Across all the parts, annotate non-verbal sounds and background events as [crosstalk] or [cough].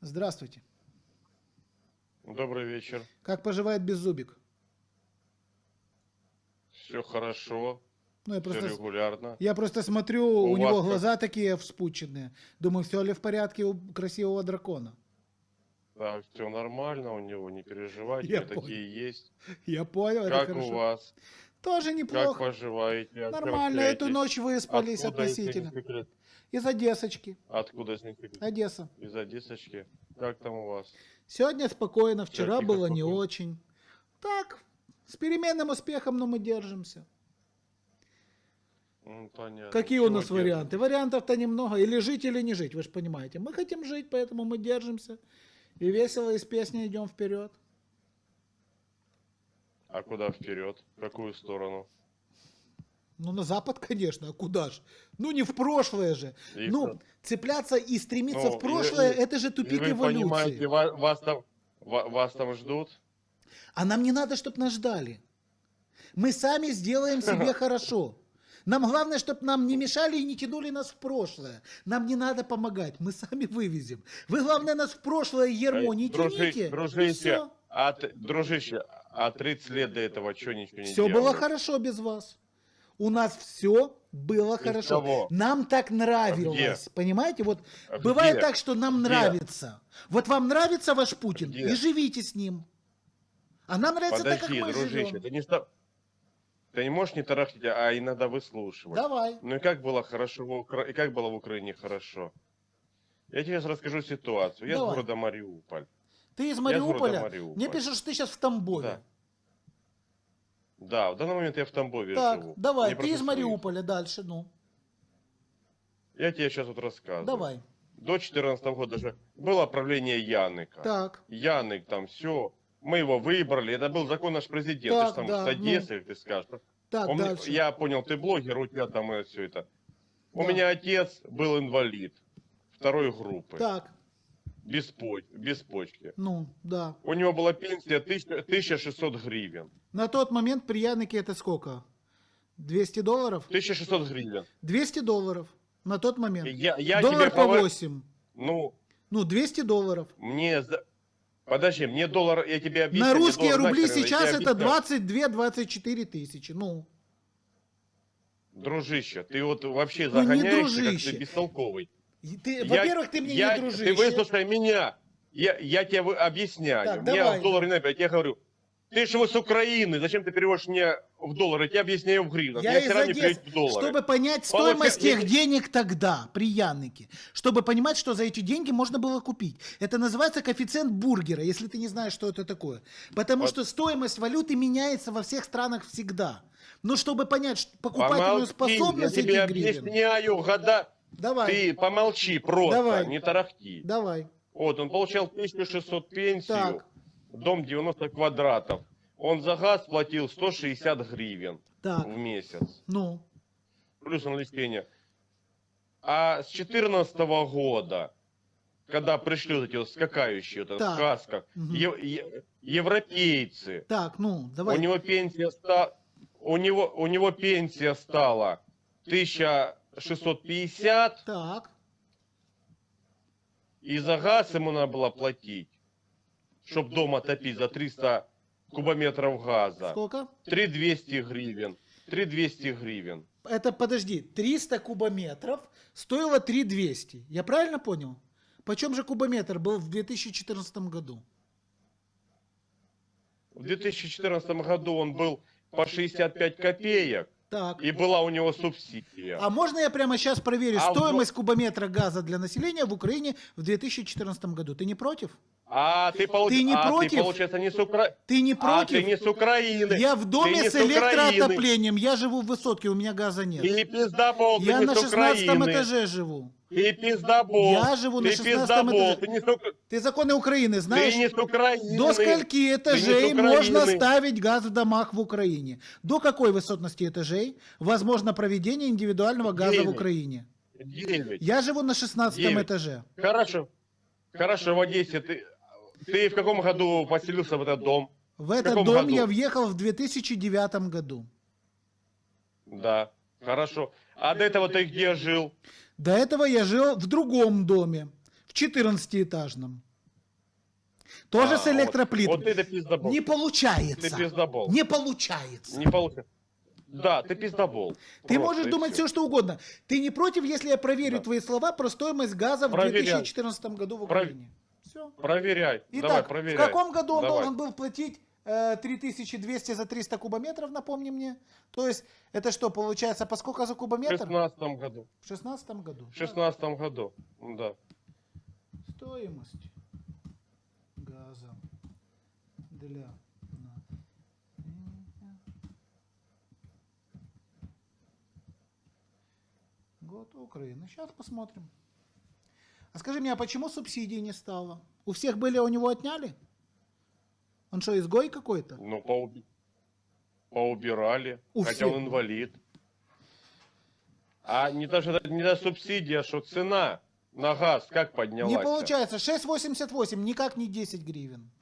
Здравствуйте. Добрый вечер. Как поживает Беззубик? Все хорошо, Ну, я все просто, регулярно. я просто смотрю, У у, него как? глаза такие вспученные. Думаю, все ли в порядке у красивого дракона? Да, все нормально у него, не переживайте, Я такие есть. Я понял, это Как хорошо. у вас? Тоже Как неплохо. поживаете? О чем Нормально, эту ночь выспались Откуда, относительно. секрет? Из Одессочки. Откуда, не секрет? Одесса. Из Одессочки. Как там у вас? Сегодня спокойно, вчера тихо, было не очень. Так, с переменным успехом, но мы держимся. М, Понятно. Какие у нас делать? варианты? Вариантов-то немного. Или жить, или не жить, вы же понимаете. Мы хотим жить, поэтому мы держимся. И весело из песни идем вперед. А куда вперед? В какую сторону? Ну, на запад, [laughs] конечно, а куда ж? Ну, не в прошлое же. И ну, что? цепляться и стремиться Ну, в прошлое, и- это же И тупик вы эволюции. понимаете, ва- вас там, ва- вас там ждут? А нам не надо, чтобы нас ждали. Мы сами сделаем [laughs] себе хорошо. Нам главное, чтобы нам не мешали и не тянули нас в прошлое. Нам не надо помогать, мы сами вывезем. Вы, главное, нас в прошлое ермо не Дружи- тяните. и дружище, а, т- дружище, а 30 лет до этого что ничего не Все делали? было хорошо без вас. У нас все было Без хорошо. кого? Нам так нравилось. Понимаете? Вот А бывает где? так, что нам Где? нравится. Вот вам нравится ваш Путин, Где? и живите с ним. А нам нравится так, как Подожди, мы дружище, живем. ты не, ты не можешь не тарахтеть, а иногда выслушивать. Давай. Ну и как было хорошо в Укра... и как было в Украине хорошо? Я тебе сейчас расскажу ситуацию. Я Давай. с города Мариуполь. Ты из Мариуполя? Мариуполь. Мне пишут, что ты сейчас в Тамбове. Да. Да, в данный момент я в Тамбове Так, живу. давай, Мне ты из Мариуполя, дальше, ну. Я тебе сейчас вот рассказываю. Давай. До 14 года же было правление Яныка. Так, Янык там все. Мы его выбрали. Это был закон наш президент. Так, ты же там да, с Одессы, ты скажешь. так, Он дальше. я понял, ты блогер, у тебя там все это. У Да. меня отец был инвалид второй группы, Так, без, поч- без почки. ну, да. У него была пенсия 1000 1600 гривен. На тот момент при Янике это сколько? 200 долларов? 1600 гривен. 200 долларов на тот момент. Я, я Доллар тебе по повы- 8. Ну, Ну, 200 долларов. мне... Подожди, мне доллар, я тебе объясню. На русские доллар рубли нахрен, я сейчас это объясняю. 22-24 тысячи. Ну, Дружище, ты вот вообще Ну, загоняешься, как ты бестолковый. Ты, во-первых, ты мне я- не дружище. Ты выслушай меня. Я, я тебе объясняю. Так, мне давай. в долларе например, я тебе говорю, ты же вы с Украины, зачем ты переводишь мне в доллары? Я тебе объясняю в гривнах. Я Я из не Одессы. в доллары. Чтобы понять Получай- стоимость я- тех денег тогда, при Яныке. Чтобы понимать, что за эти деньги можно было купить. Это называется коэффициент бургера, если ты не знаешь, что это такое. Потому Вот. что стоимость валюты меняется во всех странах всегда. Но чтобы понять покупательную Помолчи, способность я тебе этих гривен. объясняю, года. Давай, Ты помолчи просто, Давай. не тарахти. давай. Вот, он получал 1600 пенсию, Так. дом 90 квадратов. Он за газ платил 160 гривен Так, в месяц. ну, плюс наличение. А с 14 года, когда пришли вот эти вот скакающие вот Так. в касках, Мгм. е- е- европейцы, так, ну, давай. у него пенсия ста, у него, у него пенсия стала 1650, Так, и за газ ему надо было платить, чтобы дома топить за 300 кубометров газа. сколько? 3200 гривен. 3200 гривен. Это, подожди, 300 кубометров стоило 3200. Я правильно понял? Почем же кубометр был в 2014 году? В 2014 году он был по 65 копеек, Так. и была у него субсидия. А можно я прямо сейчас проверю А в стоимость кубометра газа для населения в Украине в 2014 году? Ты не против? А ты, получ- Ты не а против? ты получается, не с, Укра... Ты не а, против? ты не с Украины. Я в доме с Украины. электроотоплением. Я живу в высотке, у меня газа нет. Ты пиздобол, Я ты не на с 16 Украины. этаже живу. Ты пиздобол. Я живу на ты 16 пиздобол. этаже. Ты не с, Ты законы Украины знаешь? ты не с Украины. До скольки этажей с можно ставить газ в домах в Украине? До какой высотности этажей возможно проведение индивидуального газа в Девять. Украине? Девять. Я живу на 16 Девять. этаже. Хорошо. Хорошо, в Одессе ты... Ты в каком году поселился в этот дом? В этот каком дом году? я въехал в 2009 году. Да. Хорошо. А до этого ты где жил? До этого я жил в другом доме, в 14-этажном. Тоже А, с вот- электроплитом. Вот это пиздобол. Не Ты получается. пиздобол. Не получается. Не получится. Да, ты пиздобол. Ты Просто можешь думать всё. все, что угодно. Ты не против, если я проверю Да. твои слова про стоимость газа в Проверяй. 2014 году в Украине? Все. Проверяй. Давай, Итак, в проверяй. каком году он Давай. должен был платить э, 3200 за 300 кубометров, напомни мне? То есть, это что, получается, по сколько за В кубометр? 16 году. В 16 году. В 16 году. Да. Стоимость газа для. Год Украины. Сейчас посмотрим. А скажи мне, а почему субсидий не стало? У всех были, а у него отняли? Он что, изгой какой-то? Ну, поуби- поубирали. У хотя всех. он инвалид. А не даже это не за субсидия, что цена на газ как поднялась? Не получается. 6,88, никак не 10 гривен.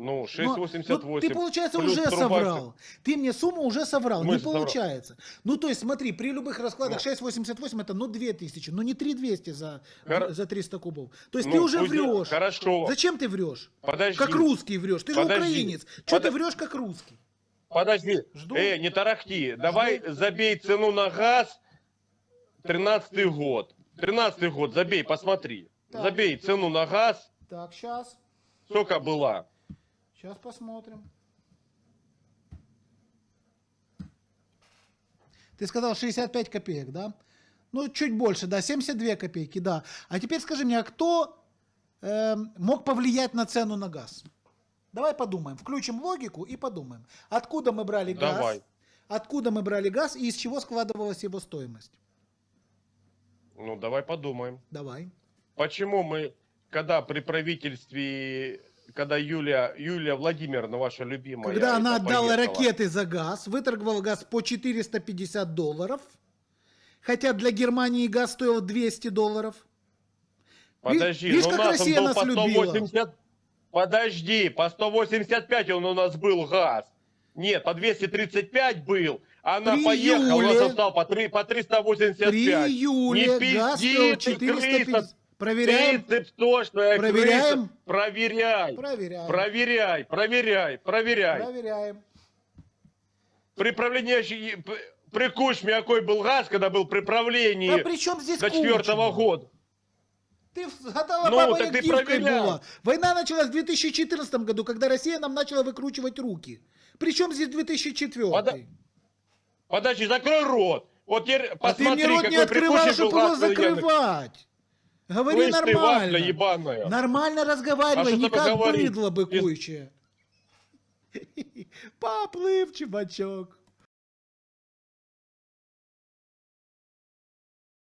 Ну, Но- 6,88. ну, ты, получается, уже труба- соврал. Ты мне сумму уже соврал. Мы не соврал. получается. Ну, то есть, смотри, при любых раскладах Ну. 6,88 это ну 2000, ну не 3200 за, Хор- за 300 кубов. То есть Ну, ты уже пусть- врешь. Хорошо. Зачем ты врешь? Подожди. Как русский врешь. Ты же Подожди. украинец. Что ты Подо- врешь как русский? Подожди. Жду. Э, не тарахти. Давай забей цену на газ. 13 год. 13 год, забей, посмотри. Так. Забей цену на газ. Так, сейчас. Сколько была? Сейчас посмотрим. Ты сказал 65 копеек, да? Ну, чуть больше, да, 72 копейки, да. А теперь скажи мне, а кто эм, мог повлиять на цену на газ? Давай подумаем, включим логику и подумаем. Откуда мы брали газ? Давай. Откуда мы брали газ и из чего складывалась его стоимость? Ну, давай подумаем. Давай. Почему мы, когда при правительстве, когда Юлия, Юлия Владимировна, ваша любимая, Когда она отдала поехала, ракеты за газ, выторговала газ по 450 долларов, хотя для Германии газ стоил 200 долларов. Подожди, Видишь, ну как у нас Россия он нас по любила? 180... Подожди, по 185 он у нас был газ. Нет, по 235 был. Она При поехала, у июле- нас стал по, 3, по 385. При июле Не газ пизди стоил ты, 450. крыса. Проверяем? Ты цыптошная Проверяем? крыса. Проверяй. Проверяем. Проверяй, проверяй, проверяй. Проверяем. При правлении... При Кучме какой был газ, когда был при правлении Да при чем здесь до четвертого года? Ты гадала Ну, баба так ты была. Война началась в 2014 году, когда Россия нам начала выкручивать руки. Причем здесь 2004? Пода- Подожди, закрой рот. Вот теперь а ты посмотри, мне рот не открывал, чтобы его закрывать. Говори Слышь ты, вафля нормально. ебаная. Нормально разговаривай, А не как говорить? быдло быкующее. [laughs] Поплыв, чебачок.